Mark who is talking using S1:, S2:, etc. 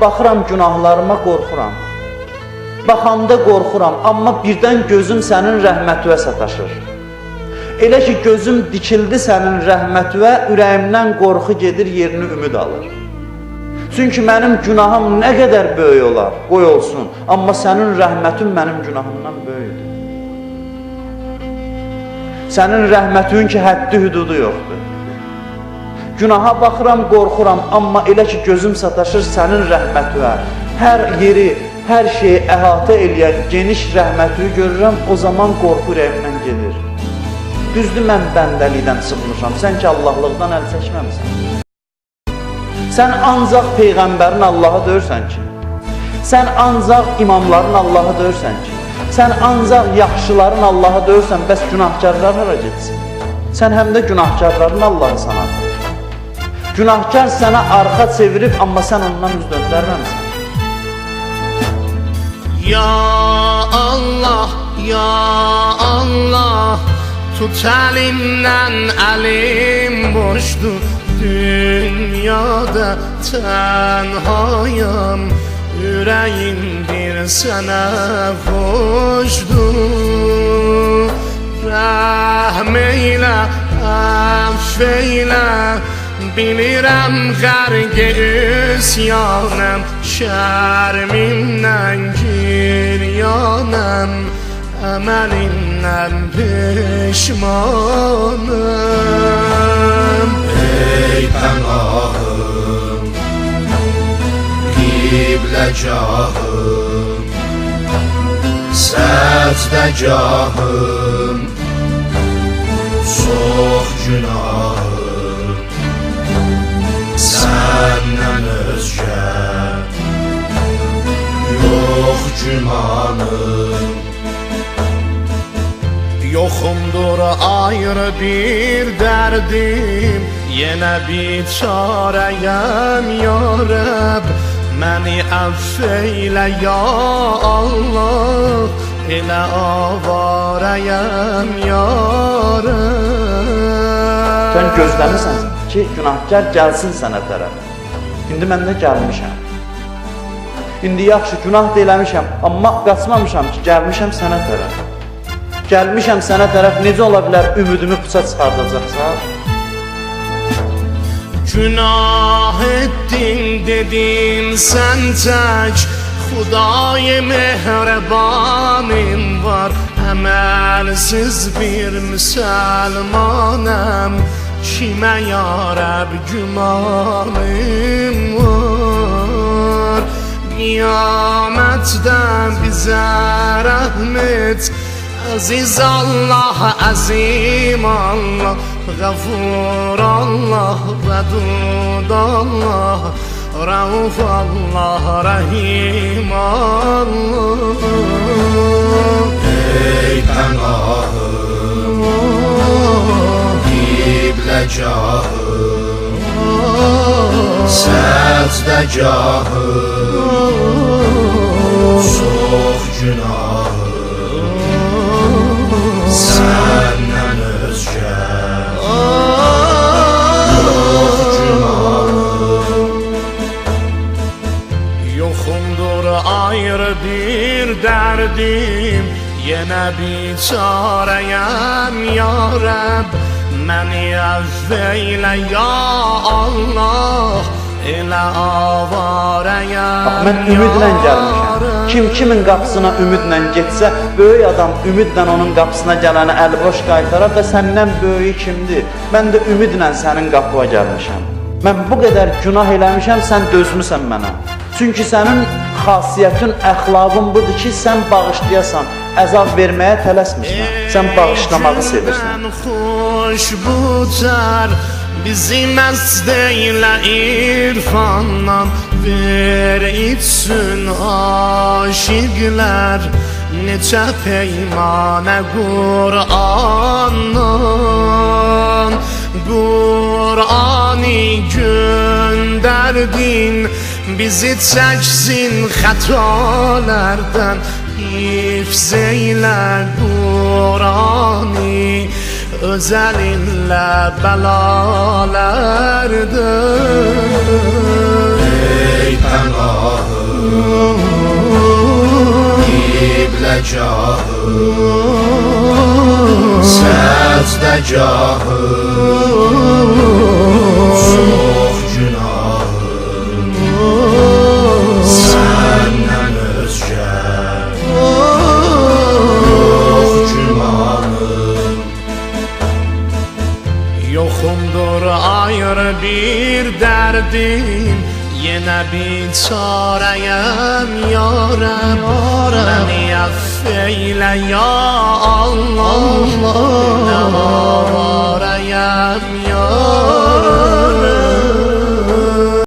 S1: Baxıram günahlarıma qorxuram. Baxanda qorxuram, amma birdən gözüm sənin rəhmətinə sataşır. Elə ki gözüm dikildi sənin rəhmətinə, ürəyimdən qorxu gedir, yerini ümid alır. Çünki mənim günahım nə qədər böyük olar, qoy olsun, amma sənin rəhmətin mənim günahımdan böyükdür. Sənin rəhmətin ki həddi hüdudu yoxdur. Günaha baxıram, qorxuram, amma elə ki gözüm sataşır sənin rəhmətinə. Hər yeri, hər şeyi əhatə eləyən geniş rəhmətini görürəm, o zaman qorxu ürəyimdən gedir. Düzdür mən bəndəlikdən çıxmışam, sən ki Allahlıqdan əl çəkməmisən. Sən ancaq peyğəmbərin Allahı döyürsən ki. Sən ancaq imamların Allahı döyürsən ki. Sən ancaq yaxşıların Allahı döyürsən, bəs günahkarlar hara getsin? Sən həm də günahkarların Allahı sanadır. Günahkar sənə arxa çevirib, amma sən ondan üz döndərməmisən.
S2: Ya Allah, ya Allah Tut elimden elim boştur Dünyada tenhayım Yüreğim bir sana koştur Rahmeyle, affeyle Bilirəm qərqə üsyanəm Şərmimdən giryanəm Əməlimdən pişmanım
S3: Ey pənahım Qibləgahım Səcdəgahım Çox günahım Yox gümanım
S2: Yoxumdur ayrı bir dərdim Yenə bir çarəyəm ya Rəbb Məni əff eylə ya Allah Elə avarəyəm ya Rəbb
S1: Sən gözləmirsən ki, günahkar gəlsin sənə tərəf. İndi mən də gəlmişəm. İndi yaxşı günah da eləmişəm, amma qaçmamışam ki, gəlmişəm sənə tərəf. Gəlmişəm sənə tərəf, necə ola bilər ümidimi puça çıxardacaqsan?
S2: Günah ettin dedin sen tek Hudayı mehrebanim var Emelsiz bir Müslümanım Kime yarab gümanım var Kıyamette bize rahmet. Aziz Allah, azim Allah Gafur Allah, Vedud Allah. Rauf Allah, Rahim Allah.
S3: Ey pənahım Qibləgahım Səcdəgahım Çox günahım. Səndən özgə Yox günahım.
S2: Yoxumdur ayrı bir dərdim Yenə bir çarəyəm ya Rəbb Məni eylə ya Allah
S1: Bax, mən ümidlə gəlmişəm. Kim kimin qapısına ümidlə getsə, böyük adam ümidlə onun qapısına gələni əliboş qaytarar və səndən böyük kimdir? Mən də ümidlə sənin qapıya gəlmişəm. Mən bu qədər günah eləmişəm, sən dözmüsən mənə. Çünki sənin xasiyyətin, əxlaqın budur ki, sən bağışlayasan, əzab verməyə tələsmirsən. Sən bağışlamağı sevirsən.
S2: Xoş butar Bizi eylə irfandan Ver içsin aşiqlər Neçə peymanə Qur'andan Qur'ani göndərdin Bizi çəksin xətalərdən Hifz eylə özelinle belalerdir.
S3: Ey penahım Kible cahım Secde
S2: cahım. Ayrı bir dərdim Yenə bir çarəyəm yarəm Məni əff eylə ya Allah. Nə avarəyəm yarəm